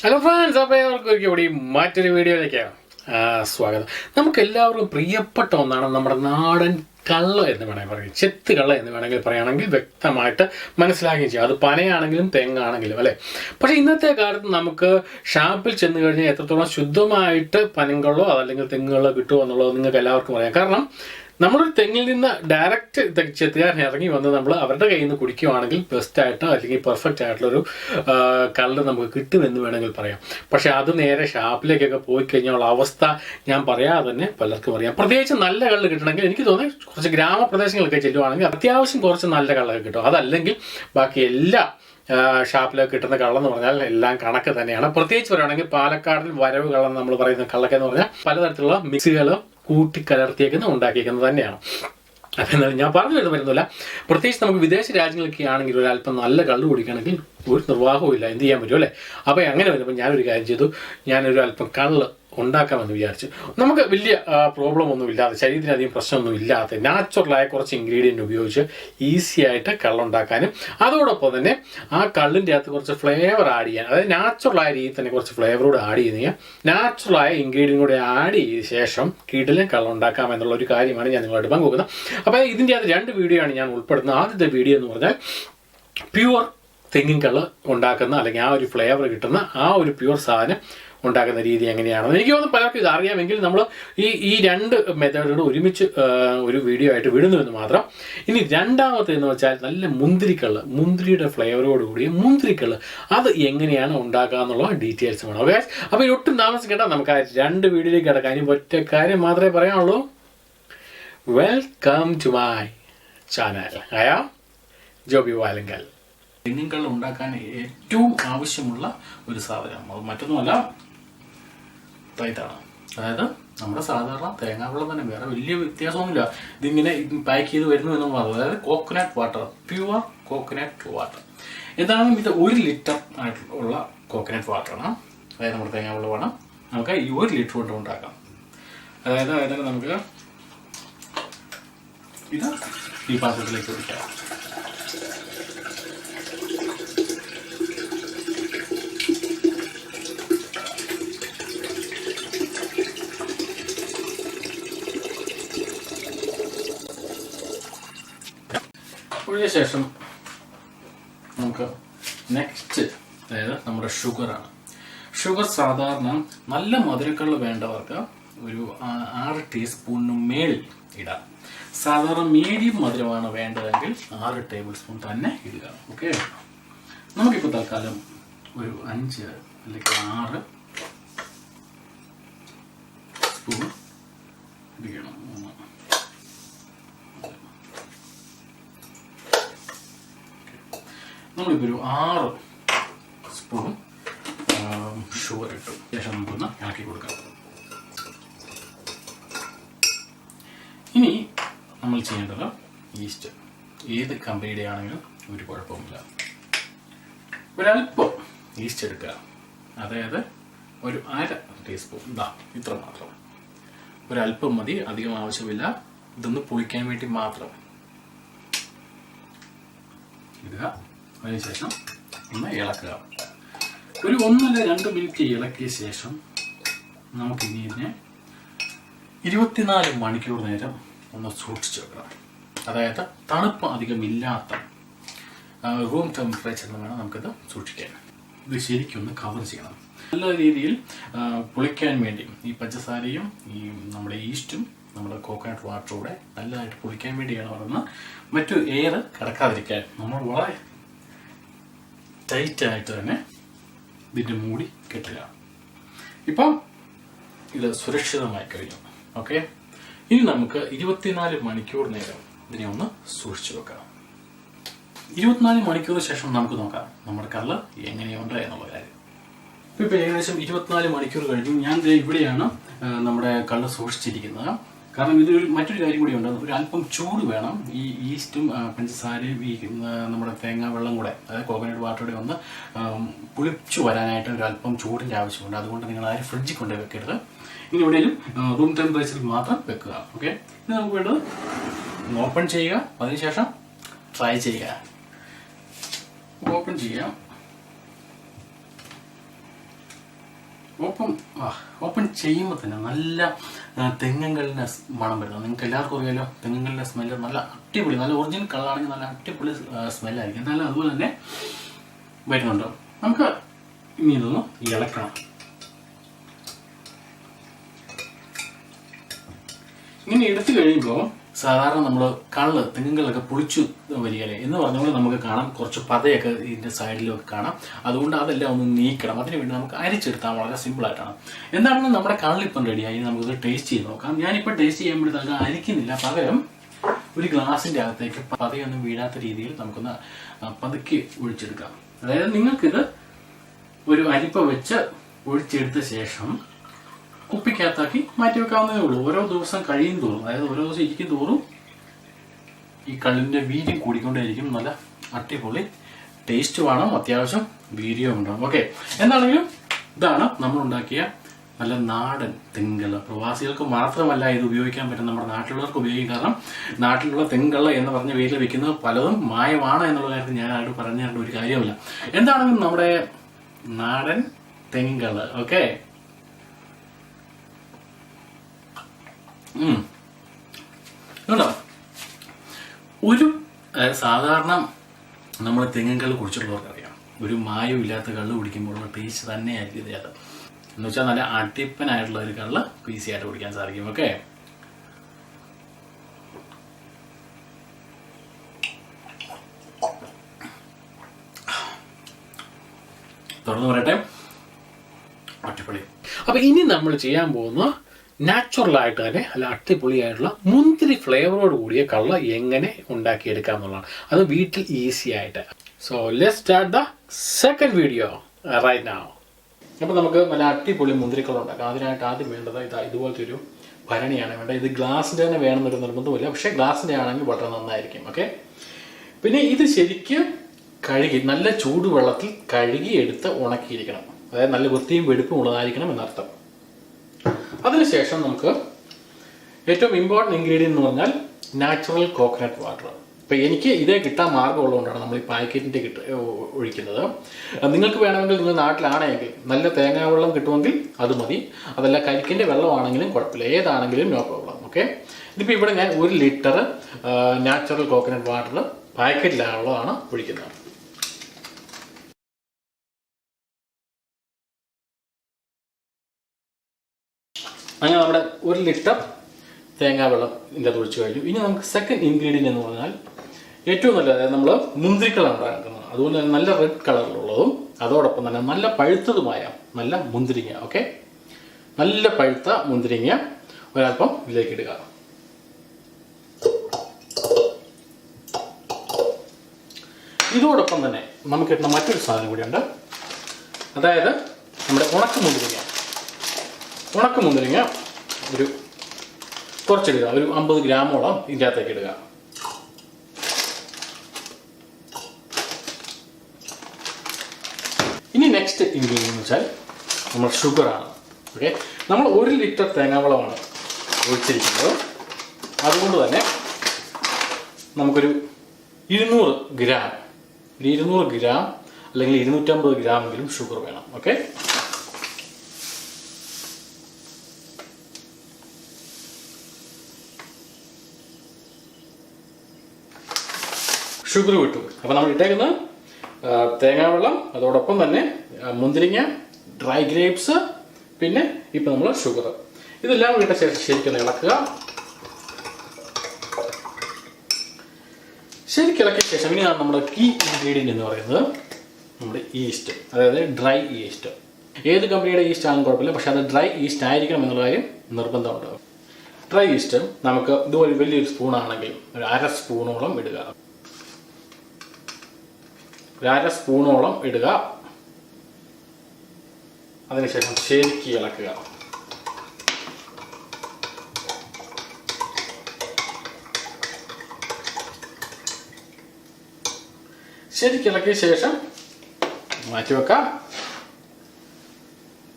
Hello friends അപ്പോൾ ഏവർക്കും ഒരിക്കൽ കൂടി മറ്റൊരു വീഡിയോയിലേക്ക് സ്വാഗതം. നമുക്ക് എല്ലാവർക്കും പ്രിയപ്പെട്ട ഒന്നാണ് നമ്മുടെ നാടൻ കള്ള എന്ന് വേണമെങ്കിൽ പറയും. ചെത്ത് കള്ള എന്ന് വേണമെങ്കിൽ പറയുകയാണെങ്കിൽ വ്യക്തമായിട്ട് മനസ്സിലാക്കുകയും ചെയ്യും. അത് പനയാണെങ്കിലും തെങ്ങാണെങ്കിലും അല്ലേ? പക്ഷേ ഇന്നത്തെ കാലത്ത് നമുക്ക് ഷാപ്പിൽ ചെന്ന് കഴിഞ്ഞാൽ എത്രത്തോളം ശുദ്ധമായിട്ട് പനങ്ങളോ അതല്ലെങ്കിൽ തെങ്ങുകളോ കിട്ടുമോ എന്നുള്ളത് നിങ്ങൾക്ക് എല്ലാവർക്കും അറിയാം. കാരണം നമ്മളൊരു തെങ്ങിൽ നിന്ന് ഡയറക്റ്റ് ചെത്തുകാരൻ ഇറങ്ങി വന്ന് നമ്മൾ അവരുടെ കയ്യിൽ നിന്ന് കുടിക്കുകയാണെങ്കിൽ ബെസ്റ്റ് ആയിട്ടോ അല്ലെങ്കിൽ പെർഫെക്റ്റ് ആയിട്ടുള്ളൊരു കളർ നമുക്ക് കിട്ടുമെന്ന് വേണമെങ്കിൽ പറയാം. പക്ഷെ അത് നേരെ ഷാപ്പിലേക്കൊക്കെ പോയി കഴിഞ്ഞാൽ അവസ്ഥ ഞാൻ പറയാതെ തന്നെ പലർക്കും അറിയാം. പ്രത്യേകിച്ച് നല്ല കള്ള് കിട്ടണമെങ്കിൽ എനിക്ക് തോന്നി കുറച്ച് ഗ്രാമപ്രദേശങ്ങളൊക്കെ ചെല്ലുവാണെങ്കിൽ അത്യാവശ്യം കുറച്ച് നല്ല കള്ളൊക്കെ കിട്ടും. അതല്ലെങ്കിൽ ബാക്കി എല്ലാ ഷാപ്പിലൊക്കെ കിട്ടുന്ന കള്ളം എന്ന് പറഞ്ഞാൽ എല്ലാം കണക്ക് തന്നെയാണ്. പ്രത്യേകിച്ച് പറയുകയാണെങ്കിൽ പാലക്കാടിൽ വരവ് കള്ളം നമ്മൾ പറയുന്ന കള്ളൊക്കെ എന്ന് പറഞ്ഞാൽ പലതരത്തിലുള്ള മിക്സുകൾ കൂട്ടിക്കലർത്തിയേക്കുന്ന ഉണ്ടാക്കിയേക്കുന്നത് തന്നെയാണ്. എന്നാലും ഞാൻ പറഞ്ഞു വരുന്ന വരുന്നില്ല. പ്രത്യേകിച്ച് നമുക്ക് വിദേശ രാജ്യങ്ങളൊക്കെ ആണെങ്കിൽ ഒരല്പം നല്ല കള്ളു കുടിക്കണമെങ്കിൽ ഒരു നിർവാഹവും ഇല്ല. എന്ത് ചെയ്യാൻ പറ്റും അല്ലേ? അപ്പോൾ അങ്ങനെ വരുമ്പോൾ ഞാനൊരു കാര്യം ചെയ്തു. ഞാനൊരു അല്പം കള്ള് ഉണ്ടാക്കാമെന്ന് വിചാരിച്ച്. നമുക്ക് വലിയ പ്രോബ്ലം ഒന്നും ഇല്ലാതെ ശരീരത്തിന് അധികം പ്രശ്നമൊന്നും ഇല്ലാത്ത നാച്ചുറലായ കുറച്ച് ഇൻഗ്രീഡിയന്റ് ഉപയോഗിച്ച് ഈസി ആയിട്ട് കള്ളുണ്ടാക്കാനും അതോടൊപ്പം തന്നെ ആ കള്ളിന്റെ അകത്ത് കുറച്ച് ഫ്ലേവർ ആഡ് ചെയ്യാൻ അതായത് നാച്ചുറലായ രീതിയിൽ തന്നെ കുറച്ച് ഫ്ലേവറോട് ആഡ് ചെയ്ത് കഴിഞ്ഞാൽ നാച്ചുറലായ ഇൻഗ്രീഡിയൻ കൂടെ ആഡ് ചെയ്ത ശേഷം കിടിലൻ കള്ളുണ്ടാക്കാം എന്നുള്ള ഒരു കാര്യമാണ് ഞാൻ നിങ്ങളോട് പങ്കുവെക്കുന്നത്. അപ്പോൾ ഇതിന്റെ അകത്ത് രണ്ട് വീഡിയോ ആണ് ഞാൻ ഉൾപ്പെടുന്നത് ആദ്യത്തെ വീഡിയോ എന്ന് പറഞ്ഞാൽ പ്യുവർ തെങ്ങിൻ കള്ള് ഉണ്ടാക്കുന്ന അല്ലെങ്കിൽ ആ ഒരു ഫ്ലേവർ കിട്ടുന്ന ആ ഒരു പ്യുവർ സാധനം ഉണ്ടാക്കുന്ന രീതി എങ്ങനെയാണെന്ന്. എനിക്ക് തോന്നുന്നു പലർക്കും ഇത് അറിയാമെങ്കിൽ നമ്മൾ ഈ ഈ രണ്ട് മെത്തേഡുകൾ ഒരുമിച്ച് ഒരു വീഡിയോ ആയിട്ട് വിടുന്നുവെന്ന് മാത്രം. ഇനി രണ്ടാമത്തെ എന്ന് വെച്ചാൽ നല്ല മുന്തിരിക്കള്ള് മുന്തിരിയുടെ ഫ്ലേവറോടുകൂടിയ മുന്തിരിക്കള്ള്. അത് എങ്ങനെയാണ് ഉണ്ടാക്കുക എന്നുള്ള ഡീറ്റെയിൽസ് വേണം. ഓക്കെ അപ്പോൾ ഈ ഒട്ടും താമസിക്കേണ്ട നമുക്ക് ആ രണ്ട് വീഡിയോയിലേക്ക് കിടക്കാം. ഇനി ഒറ്റ കാര്യം മാത്രമേ പറയാനുള്ളൂ. വെൽക്കം ടു മൈ ചാനൽ ആയാ ജോബി വാലങ്കൽ. തെങ്ങിൻകൾ ഉണ്ടാക്കാൻ ഏറ്റവും ആവശ്യമുള്ള ഒരു സാധനം അത് മറ്റൊന്നുമല്ല തൈത്താണ് അതായത് നമ്മുടെ സാധാരണ തേങ്ങാവെള്ളം തന്നെ വേറെ വലിയ വ്യത്യാസമൊന്നുമില്ല. ഇതിങ്ങനെ പാക്ക് ചെയ്ത് വരുന്നു എന്ന് മാത്രം. അതായത് coconut water pure coconut water എന്താണെങ്കിലും ഇത് ഒരു ലിറ്റർ ആയിട്ടുള്ള കോക്കനട്ട് വാട്ടറാണ് അതായത് നമ്മുടെ തേങ്ങാവെള്ളമാണ് നമുക്ക് ഈ ഒരു ലിറ്റർ കൊണ്ട് ഉണ്ടാക്കാം. അതായത് അതായത് നമുക്ക് ഇത് ഈ പാത്രത്തിലേക്ക് ഒഴിക്കാം. ഒഴിഞ്ഞ ശേഷം നമുക്ക് നെക്സ്റ്റ് അതായത് നമ്മുടെ ഷുഗറാണ് ഷുഗർ സാധാരണ നല്ല മധുരക്കൾ വേണ്ടവർക്ക് ഒരു ആറ് ടീസ്പൂണിന് മേൽ ഇടാം. സാധാരണ മീഡിയം മധുരമാണ് വേണ്ടതെങ്കിൽ ആറ് ടേബിൾ സ്പൂൺ തന്നെ ഇടുക. ഓക്കെ നമുക്കിപ്പോൾ തൽക്കാലം ഒരു അഞ്ച് അല്ലെങ്കിൽ ആറ് സ്പൂൺ ഇടിക്കണം ഒന്ന് നമ്മളിപ്പോൾ ഒരു ആറ് സ്പൂൺ ഷുഗർ ഇട്ടു. ശേഷം നമുക്കൊന്ന് ഇളക്കി കൊടുക്കാം. ഇനി നമ്മൾ ചെയ്യേണ്ടത് ഈസ്റ്റ് ഏത് കമ്പനിയുടെ ആണെങ്കിലും ഒരു കുഴപ്പമില്ല ഒരല്പം ഈസ്റ്റ് എടുക്കുക. അതായത് ഒരു അര ടീസ്പൂൺ ഇതാ ഇത്ര മാത്രം. ഒരല്പം മതി അധികം ആവശ്യമില്ല. ഇതൊന്ന് പൊളിക്കാൻ വേണ്ടി മാത്രം. ഇടുക. അതിനുശേഷം ഒന്ന് ഇളക്കുക. ഒരു ഒന്നല്ല രണ്ട് മിനിറ്റ് ഇളക്കിയ ശേഷം നമുക്കിനി ഇതിനെ ഇരുപത്തിനാല് മണിക്കൂർ നേരം ഒന്ന് സൂക്ഷിച്ചു വെക്കണം. അതായത് തണുപ്പ് അധികം ഇല്ലാത്ത റൂം ടെമ്പറേച്ചറിൽ വേണം നമുക്കിത് സൂക്ഷിക്കാൻ. ഇത് ശരിക്കും ഒന്ന് കവർ ചെയ്യണം. നല്ല രീതിയിൽ പൊളിക്കാൻ പുളിക്കാൻ വേണ്ടി ഈ പഞ്ചസാരയും ഈ നമ്മുടെ ഈസ്റ്റും നമ്മുടെ കോക്കനട്ട് വാട്ടറും കൂടെ നല്ലതായിട്ട് പുളിക്കാൻ വേണ്ടിയാണ് പറയുന്നത് മറ്റു എയർ കിടക്കാതിരിക്കാൻ. നമ്മൾ വളരെ ടൈറ്റ് ആയിട്ട് തന്നെ ഇതിന്റെ മൂടി കെട്ടുക. ഇപ്പം ഇത് സുരക്ഷിതമായി കഴിഞ്ഞു. ഓക്കെ? ഇനി നമുക്ക് ഇരുപത്തിനാല് മണിക്കൂർ നേരം ഇതിനെ ഒന്ന് സൂക്ഷിച്ചു വെക്കാം. ഇരുപത്തിനാല് മണിക്കൂർ ശേഷം നമുക്ക് നോക്കാം നമ്മുടെ കള്ള് എങ്ങനെയുണ്ട് എന്നുള്ള കാര്യം. ഇപ്പൊ ഏകദേശം ഇരുപത്തിനാല് മണിക്കൂർ കഴിഞ്ഞു. ഞാൻ ഇവിടെയാണ് നമ്മുടെ കള്ള് സൂക്ഷിച്ചിരിക്കുന്നത്. കാരണം ഇതിൽ മറ്റൊരു കാര്യം കൂടി ഉണ്ട്. ഒരു അല്പം ചൂട് വേണം. ഈ ഈസ്റ്റും പഞ്ചസാരയും ഈ നമ്മുടെ തേങ്ങാ വെള്ളം കൂടെ അതായത് കോക്കനട്ട് വാട്ടറുടെ ഒന്ന് പുളിപ്പിച്ചു വരാനായിട്ട് ഒരു അല്പം ചൂടിന്റെ ആവശ്യമുണ്ട്. അതുകൊണ്ട് നിങ്ങൾ ആരും ഫ്രിഡ്ജിൽ കൊണ്ടേ വെക്കരുത്. ഇനി എവിടെയും റൂം ടെമ്പറേച്ചറിൽ മാത്രം വെക്കുക. ഓക്കെ ഇനി നമുക്ക് വേണ്ടത് ഓപ്പൺ ചെയ്യുക. അതിനുശേഷം ട്രൈ ചെയ്യുക. ഓപ്പൺ ചെയ്യാം ഓപ്പൺ ഓപ്പൺ ചെയ്യുമ്പോൾ തന്നെ നല്ല തെങ്ങുകളിന്റെ മണം വരുന്നത് നിങ്ങൾക്ക് എല്ലാവർക്കും അറിയാലോ തെങ്ങുകളിന്റെ സ്മെല്ല് നല്ല അടിപൊളി നല്ല ഒറിജിനൽ കളറാണെങ്കിൽ നല്ല അടിപൊളി സ്മെല്ലായിരിക്കും എന്തായാലും അതുപോലെ തന്നെ വരുന്നുണ്ട്. നമുക്ക് ഇനി ഇതൊന്ന് ഇളക്കണം. ഇങ്ങനെ എടുത്തു കഴിയുമ്പോൾ സാധാരണ നമ്മൾ കള്ള് തെങ്ങുകളൊക്കെ പുളിച്ചു വരികയല്ലേ? എന്ന് പറഞ്ഞാൽ നമുക്ക് കാണാം. കുറച്ച് പതയൊക്കെ ഇതിന്റെ സൈഡിലൊക്കെ കാണാം. അതുകൊണ്ട് അതെല്ലാം ഒന്ന് നീക്കണം. അതിന് വേണ്ടി നമുക്ക് അരിച്ചെടുത്താൽ വളരെ സിമ്പിളായിട്ടാണ് എന്താണെന്ന് നമ്മുടെ കള്ളിപ്പം റെഡിയായി. നമുക്കിത് ടേസ്റ്റ് ചെയ്ത് നോക്കാം. ഞാനിപ്പോൾ ടേസ്റ്റ് ചെയ്യാൻ വേണ്ടി നമുക്ക് അരിക്കുന്നില്ല. പകരം ഒരു ഗ്ലാസിന്റെ അകത്തേക്ക് പതയൊന്നും വീഴാത്ത രീതിയിൽ നമുക്കൊന്ന് പതുക്കി ഒഴിച്ചെടുക്കാം. അതായത് നിങ്ങൾക്കിത് ഒരു അരിപ്പ വെച്ച് ഒഴിച്ചെടുത്ത ശേഷം കുപ്പിക്കകത്താക്കി മാറ്റി വെക്കാവുന്നതേ ഉള്ളൂ. ഓരോ ദിവസം കഴിയും തോറും അതായത് ഓരോ ദിവസം ഇരിക്കും തോറും ഈ കള്ളിന്റെ വീര്യം കൂടിക്കൊണ്ടേയിരിക്കും. നല്ല അടിപൊളി ടേസ്റ്റ് വേണം അത്യാവശ്യം വീര്യം ഉണ്ടാവും. ഓക്കെ എന്താണെങ്കിലും ഇതാണ് നമ്മൾ ഉണ്ടാക്കിയ നല്ല നാടൻ തെങ്കള്ള. പ്രവാസികൾക്ക് മാത്രമല്ല ഇത് ഉപയോഗിക്കാൻ പറ്റും നമ്മുടെ നാട്ടിലുള്ളവർക്ക് ഉപയോഗിക്കും. കാരണം നാട്ടിലുള്ള തെങ്കള്ള എന്ന് പറഞ്ഞ പേരിൽ വെക്കുന്നത് പലതും മായമാണ് എന്നുള്ള കാര്യത്തിൽ ഞാൻ ആരോട് പറഞ്ഞു ഒരു കാര്യമില്ല എന്താണെങ്കിലും നമ്മുടെ നാടൻ തെങ്കൾ ഓക്കെ കണ്ടോ ഒരു സാധാരണ നമ്മൾ തെങ്ങിൻ കള്ള് കുടിച്ചിട്ടുള്ളവർക്ക് അറിയാം. ഒരു മായവും ഇല്ലാത്ത കള്ള് കുടിക്കുമ്പോഴുള്ള ടേസ്റ്റ് തന്നെയായിരിക്കും ഇതിനകത്ത് എന്ന് വെച്ചാൽ നല്ല അടിപ്പനായിട്ടുള്ള ഒരു കള്ള് ഈസി ആയിട്ട് കുടിക്കാൻ സാധിക്കും. ഓക്കെ തുറന്നു പറയട്ടെ. ഒറ്റപ്പള്ളി അപ്പൊ ഇനി നമ്മൾ ചെയ്യാൻ പോകുന്ന നാച്ചുറൽ ആയിട്ട് തന്നെ അല്ല അടിപൊളിയായിട്ടുള്ള മുന്തിരി ഫ്ലേവറോട് കൂടിയ കള്ള എങ്ങനെ ഉണ്ടാക്കിയെടുക്കാം എന്നുള്ളതാണ്. അത് വീട്ടിൽ ഈസി ആയിട്ട്. So let start the second video right now അപ്പോൾ നമുക്ക് നല്ല അടിപൊളി മുന്തിരിക്കള്ള ഉണ്ടാക്കാം അതിനായിട്ട് ആദ്യം വേണ്ടത് ഇതാ ഇതുപോലത്തെ ഒരു ഭരണിയാണ് വേണ്ടത്. ഇത് ഗ്ലാസിന്റെ തന്നെ വേണമെന്നൊരു നിർബന്ധമില്ല പക്ഷേ ഗ്ലാസിന്റെ ആണെങ്കിൽ വളരെ നന്നായിരിക്കും ഓക്കെ പിന്നെ ഇത് ശരിക്കും കഴുകി നല്ല ചൂടുവെള്ളത്തിൽ കഴുകി എടുത്ത് ഉണക്കിയിരിക്കണം. അതായത് നല്ല വൃത്തിയും വെടുപ്പും ഉള്ളതായിരിക്കണം എന്നർത്ഥം. അതിനുശേഷം നമുക്ക് ഏറ്റവും ഇമ്പോർട്ടന്റ് ഇൻഗ്രീഡിയൻ എന്ന് പറഞ്ഞാൽ നാച്ചുറൽ കോക്കനട്ട് വാട്ടർ ഇപ്പം എനിക്ക് ഇതേ കിട്ടാൻ മാർഗമുള്ളതുകൊണ്ടാണ് നമ്മൾ ഈ പാക്കറ്റിന്റെ കിട്ട ഒഴിക്കുന്നത്. നിങ്ങൾക്ക് വേണമെങ്കിൽ നിങ്ങൾ നാട്ടിലാണെങ്കിൽ നല്ല തേങ്ങാ വെള്ളം കിട്ടുമെങ്കിൽ അത് മതി. അതല്ല കരിക്കിന്റെ വെള്ളമാണെങ്കിലും കുഴപ്പമില്ല. ഏതാണെങ്കിലും നോ പ്രോബ്ലം ഓക്കെ ഇതിപ്പോൾ ഇവിടെ ഞാൻ ഒരു ലിറ്റർ നാച്ചുറൽ കോക്കനട്ട് വാട്ടർ പാക്കറ്റിലുള്ളതാണ് ഒഴിക്കുന്നത്. അങ്ങനെ നമ്മുടെ ഒരു ലിറ്റർ തേങ്ങാ വെള്ളം ഇതിന്റെ അത് ഒഴിച്ചു കഴിഞ്ഞു. ഇനി നമുക്ക് സെക്കൻഡ് ഇൻഗ്രീഡിയന്റ് എന്ന് പറഞ്ഞാൽ ഏറ്റവും നല്ലത് അതായത് നമ്മൾ മുന്തിരിക്കളാണ് ഉണ്ടാക്കുന്നത്. അതുകൊണ്ട് തന്നെ നല്ല റെഡ് കളറിലുള്ളതും അതോടൊപ്പം തന്നെ നല്ല പഴുത്തതുമായ നല്ല മുന്തിരിങ്ങ ഓക്കെ നല്ല പഴുത്ത മുന്തിരിങ്ങ ഒരല്പം ഇതിലേക്ക് ഇടുക. ഇതോടൊപ്പം തന്നെ നമുക്ക് കിട്ടുന്ന മറ്റൊരു സാധനം കൂടിയുണ്ട്. അതായത് നമ്മുടെ ഉണക്ക മുന്തിരിങ്ങ. ഉണക്ക മുന്തിരിങ്ങ ഒരു കുറച്ചിടുക. ഒരു അമ്പത് ഗ്രാമോളം ഇതിന്റെ അകത്തേക്ക് ഇടുക ഇനി നെക്സ്റ്റ് ഇൻഗ്രീഡിയൻ എന്ന് വെച്ചാൽ നമ്മൾ ഷുഗറാണ് ഓക്കെ നമ്മൾ ഒരു ലിറ്റർ തേങ്ങാവളമാണ് ഒഴിച്ചിരിക്കുന്നത്. അതുകൊണ്ട് തന്നെ നമുക്കൊരു ഇരുന്നൂറ് ഗ്രാം ഒരു ഇരുന്നൂറ് ഗ്രാം അല്ലെങ്കിൽ ഇരുന്നൂറ്റമ്പത് ഗ്രാമെങ്കിലും ഷുഗർ വേണം. ഓക്കെ ഷുഗർ വിട്ടു അപ്പോൾ നമ്മൾ ഇട്ടേക്കുന്നത് തേങ്ങാ തേങ്ങാവെള്ളം അതോടൊപ്പം തന്നെ മുന്തിരിങ്ങ ഡ്രൈ ഗ്രേപ്സ് പിന്നെ ഇപ്പം നമ്മൾ ഷുഗർ ഇതെല്ലാം ഇട്ട ശേഷം ശരിക്കും ഇളക്കുക. ശരിക്കും ഇളക്കിയ ശേഷം ഇനിയാണ് നമ്മുടെ കീ ഇൻഗ്രീഡിയന്റ് എന്ന് പറയുന്നത്. നമ്മുടെ ഈസ്റ്റ് അതായത് ഡ്രൈ ഈസ്റ്റ് ഏത് കമ്പനിയുടെ ഈസ്റ്റ് ആണെങ്കിലും കുഴപ്പമില്ല പക്ഷേ അത് ഡ്രൈ ഈസ്റ്റ് ആയിരിക്കണം എന്നുള്ള കാര്യം നിർബന്ധമുണ്ട്. ഡ്രൈ ഈസ്റ്റ് നമുക്ക് ഇതുപോലെ വലിയൊരു സ്പൂണാണെങ്കിൽ ഒരു അര സ്പൂണോളം ഇടുക. അര സ്പൂണോളം ഇടുക. അതിനുശേഷം ശരിക്ക് ഇളക്കുക. ശരിക്കിളക്കിയ ശേഷം മാറ്റി വെക്കാം.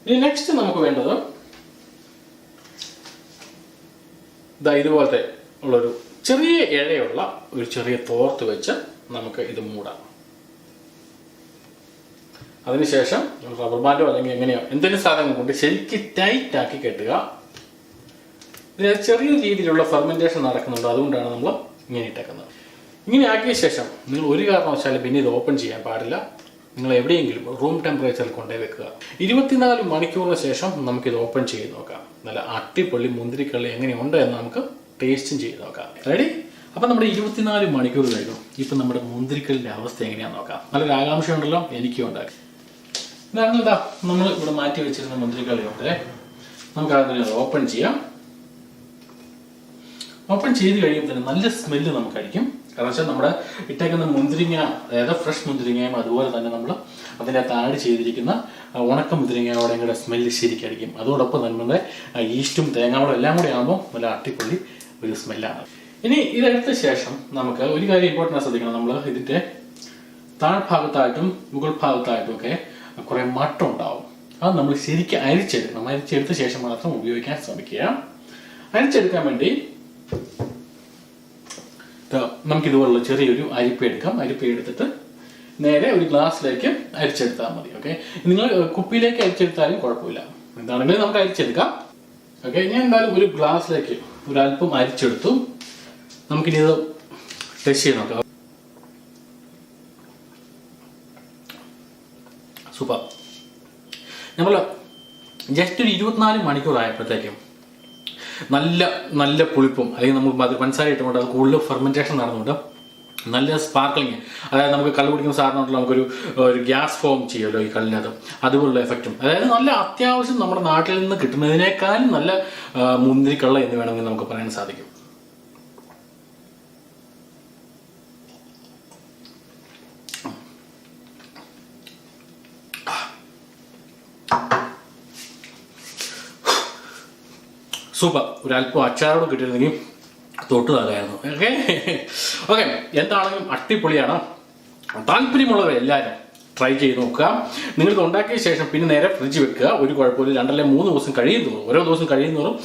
ഇനി നെക്സ്റ്റ് നമുക്ക് വേണ്ടത് ഇതാ ഇതുപോലത്തെ ഉള്ളൊരു ചെറിയ ഇഴയുള്ള ഒരു ചെറിയ തോർത്ത് വെച്ച് നമുക്ക് ഇത് മൂടാം. അതിനുശേഷം റബ്ബർ ബാൻഡോ അല്ലെങ്കിൽ എങ്ങനെയോ എന്തെങ്കിലും സാധനം കൊണ്ട് ശരിക്ക് ടൈറ്റ് ആക്കി കെട്ടുക. ചെറിയ രീതിയിലുള്ള ഫെർമെന്റേഷൻ നടക്കുന്നുണ്ട്. അതുകൊണ്ടാണ് നമ്മൾ ഇങ്ങനെ ഇട്ടേക്കുന്നത്. ഇങ്ങനെ ആക്കിയ ശേഷം നിങ്ങൾ ഒരു കാരണവശാലും പിന്നെ ഇത് ഓപ്പൺ ചെയ്യാൻ പാടില്ല. നിങ്ങൾ എവിടെയെങ്കിലും റൂം ടെമ്പറേച്ചറിൽ കൊണ്ടേ വെക്കുക. ഇരുപത്തിനാല് മണിക്കൂറിന് ശേഷം നമുക്കിത് ഓപ്പൺ ചെയ്ത് നോക്കാം. നല്ല അട്ടിപ്പൊള്ളി മുന്തിരിക്കള്ളി എങ്ങനെയുണ്ട് എന്ന് നമുക്ക് ടേസ്റ്റും ചെയ്ത് നോക്കാം. റെഡി അപ്പം നമ്മുടെ ഇരുപത്തിനാല് മണിക്കൂർ കഴിഞ്ഞു. ഇപ്പം നമ്മുടെ മുന്തിരിക്കല്ലിന്റെ അവസ്ഥ എങ്ങനെയാണെന്ന് നോക്കാം. നല്ലൊരു ആകാംക്ഷ ഉണ്ടല്ലോ എനിക്കും ഉണ്ടാക്കി ഇതാണ് ഇതാ. നമ്മൾ ഇവിടെ മാറ്റി വെച്ചിരുന്ന മുന്തിരിക്കള്ളിയുണ്ട് നമുക്ക് അതിനെ ഓപ്പൺ ചെയ്യാം. ഓപ്പൺ ചെയ്ത് കഴിയുമ്പോൾ തന്നെ നല്ല സ്മെല്ല് നമുക്ക് അടിക്കും കാരണം വെച്ചാൽ നമ്മുടെ ഇട്ടേക്കുന്ന മുന്തിരിങ്ങ അതായത് ഫ്രഷ് മുന്തിരിങ്ങയും അതുപോലെ തന്നെ നമ്മൾ അതിന്റെ അകത്ത് ആഡ് ചെയ്തിരിക്കുന്ന ഉണക്ക മുന്തിരിങ്ങയോടെ കൂടെ സ്മെല്ല് ശരിക്കടിക്കും അതോടൊപ്പം നമ്മുടെ ഈസ്റ്റും തേങ്ങാവളം എല്ലാം കൂടി ആകുമ്പോൾ നല്ല അട്ടിപ്പൊള്ളി ഒരു സ്മെല്ലാണ് ഇനി ഇതെടുത്ത ശേഷം നമുക്ക് ഒരു കാര്യം ഇമ്പോർട്ടന്റ് ശ്രദ്ധിക്കണം. നമ്മൾ ഇതിന്റെ താഴ്ഭാഗത്തായിട്ടും മുകൾ ഭാഗത്തായിട്ടും ഒക്കെ കുറെ മട്ടം ഉണ്ടാവും അത് നമ്മൾ ശരിക്കും അരിച്ചെടുക്കണം. അരിച്ചെടുത്ത ശേഷം മാത്രം ഉപയോഗിക്കാൻ ശ്രമിക്കുക. അരിച്ചെടുക്കാൻ വേണ്ടി ദാ നമുക്ക് ഇതുപോലുള്ള ചെറിയൊരു അരിപ്പ എടുക്കാം. അരിപ്പ എടുത്തിട്ട് നേരെ ഒരു ഗ്ലാസ്സിലേക്ക് അരിച്ചെടുത്താൽ മതി ഓക്കെ നിങ്ങൾ കുപ്പിയിലേക്ക് അരിച്ചെടുത്താലും കുഴപ്പമില്ല. എന്താണെങ്കിലും നമുക്ക് അരിച്ചെടുക്കാം. ഓക്കെ ഞാൻ എന്തായാലും ഒരു ഗ്ലാസ്സിലേക്ക് ഒരു അല്പം അരിച്ചെടുത്തു. നമുക്കിനി ഇത് ടെസ്റ്റ് ചെയ്ത് നോക്കാം. സൂപ്പർ. നമ്മൾ ജസ്റ്റ് ഒരു ഇരുപത്തിനാല് മണിക്കൂർ ആയപ്പോഴത്തേക്കും നല്ല നല്ല പുളിപ്പും അല്ലെങ്കിൽ നമ്മൾ പഞ്ചസാര ഇട്ടുകൊണ്ട് അത് കൂടുതൽ ഫെർമെന്റേഷൻ നടന്നുകൊണ്ട് നല്ല സ്പാർക്ലിങ് അതായത് നമുക്ക് കള്ള് കുടിക്കുന്ന സാധനം ഉണ്ടല്ലോ നമുക്കൊരു ഒരു ഗ്യാസ് ഫോം ചെയ്യുമല്ലോ ഈ കള്ളിനകത്ത്. അതുപോലുള്ള എഫക്റ്റും അതായത് നല്ല അത്യാവശ്യം നമ്മുടെ നാട്ടിൽ നിന്ന് കിട്ടുന്നതിനേക്കാളും നല്ല മുന്തിരിക്കള്ള എന്ന് വേണമെങ്കിൽ നമുക്ക് പറയാൻ സാധിക്കും. സൂപ്പർ. ഒരല്പം അച്ചാറോട് കിട്ടിയിരുന്നെങ്കിൽ തൊട്ട് തകയായിരുന്നു. ഓക്കെ? ഓക്കെ എന്താണെങ്കിലും അട്ടിപ്പൊളിയാണ് താല്പര്യമുള്ളവർ എല്ലാവരും ട്രൈ ചെയ്ത് നോക്കുക. നിങ്ങൾക്ക് ഉണ്ടാക്കിയ ശേഷം പിന്നെ നേരെ ഫ്രിഡ്ജ് വെക്കുക. ഒരു കുഴപ്പമില്ല. രണ്ടല്ലേ മൂന്ന് ദിവസം കഴിയുന്നു ഓരോ ദിവസം കഴിയുന്നതും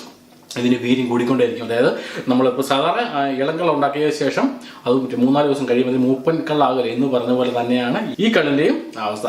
ഇതിന് വീര്യം കൂടിക്കൊണ്ടേയിരിക്കും. അതായത് നമ്മളിപ്പോൾ സാധാരണ ഇളങ്കൾ ഉണ്ടാക്കിയ ശേഷം അത് മൂന്നാൽ ദിവസം കഴിയുമ്പോൾ മൂപ്പൻ കള്ളാകല എന്ന് പറഞ്ഞ പോലെ തന്നെയാണ് ഈ കള്ളിന്റെയും അവസ്ഥ.